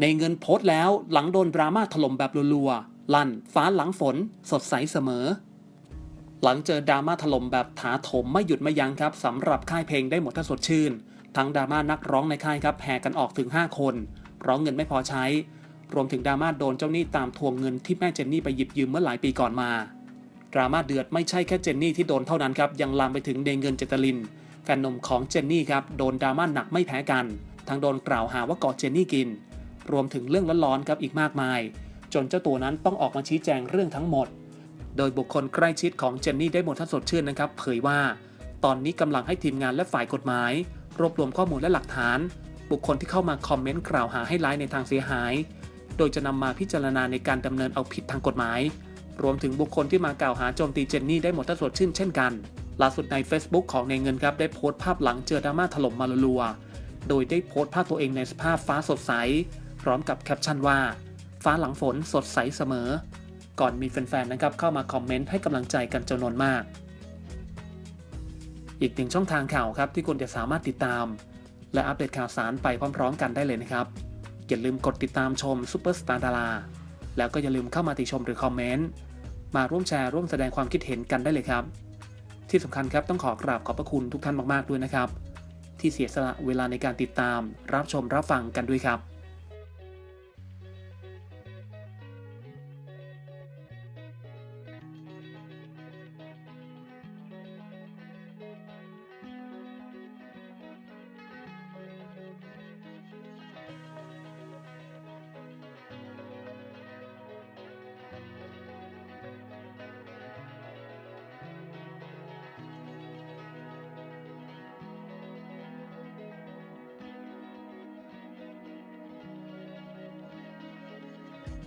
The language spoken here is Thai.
ในเงินโพสต์แล้วหลังโดนดราม่าถล่มแบบรัวๆ ลั่นฟ้าหลังฝน สดใสเสมอ หลังเจอดราม่าถล่มแบบถาโถมไม่หยุดไม่ยั้งครับสำหรับค่ายเพลงได้หมดถ้าสดชื่น ทั้งดราม่านักร้องในค่ายครับแห่กันออกถึง 5 คนเพราะเงินไม่พอใช้ รวมถึงดราม่าโดนเจ้าหนี้ตามทวงเงินที่แม่เจนนี่ไปหยิบยืมเมื่อหลายปีก่อนมาดราม่าเดือดไม่ใช่แค่เจนนี่ที่โดนเท่านั้นครับยังลามไปถึงเดเงินเจตลิน แฟนหนุ่มของเจนนี่ครับโดนดราม่าหนักไม่แพ้กันทั้งโดนกล่าวหาว่าเกาะเจนนี่กิน รวมถึงเรื่องร้อนๆครับอีกมากมาย จนเจ้าตัวนั้นต้องออกมาชี้แจงเรื่องทั้งหมด โดยบุคคลใกล้ชิดของเจนนี่ได้หมดท่าสดชื่นนะครับ เผยว่า ตอนนี้กำลังให้ทีมงานและฝ่ายกฎหมาย รวบรวมข้อมูลและหลักฐาน บุคคลที่เข้ามาคอมเมนต์กล่าวหาให้ร้ายในทางเสียหาย โดยจะนำมาพิจารณาในการดำเนินเอาผิดทางกฎหมาย รวมถึงบุคคลที่มากล่าวหาโจมตีเจนนี่ได้หมดท่าสดชื่นเช่นกันล่าสุดใน Facebook ของในเงินครับได้โพสต์ภาพหลังเจอดราม่าถล่มมาลัว โดยได้โพสต์ภาพตัวเองในสภาพฟ้าสดใส พร้อมกับแคปชั่นว่า ฟ้าหลังฝนสดใสเสมอ ก่อนมีแฟนๆนะครับเข้ามาคอมเมนต์ให้กำลังใจกันจำนวนมาก อีกหนึ่งช่องทางข่าวครับที่คุณจะสามารถติดตาม และอัปเดตข่าวสารไปพร้อม ๆ กันได้เลยนะครับอย่าลืมกดติดตามชมซูเปอร์สตาร์ดาราแล้วก็อย่าลืมเข้ามาติชมหรือคอมเมนต์มาร่วมแชร์ร่วมแสดงความคิดเห็นกันได้เลยครับ ที่สำคัญครับต้องขอกราบขอบพระคุณทุกท่านมากๆด้วยนะครับ ที่เสียสละเวลาในการติดตามรับชมรับฟังกันด้วยครับ「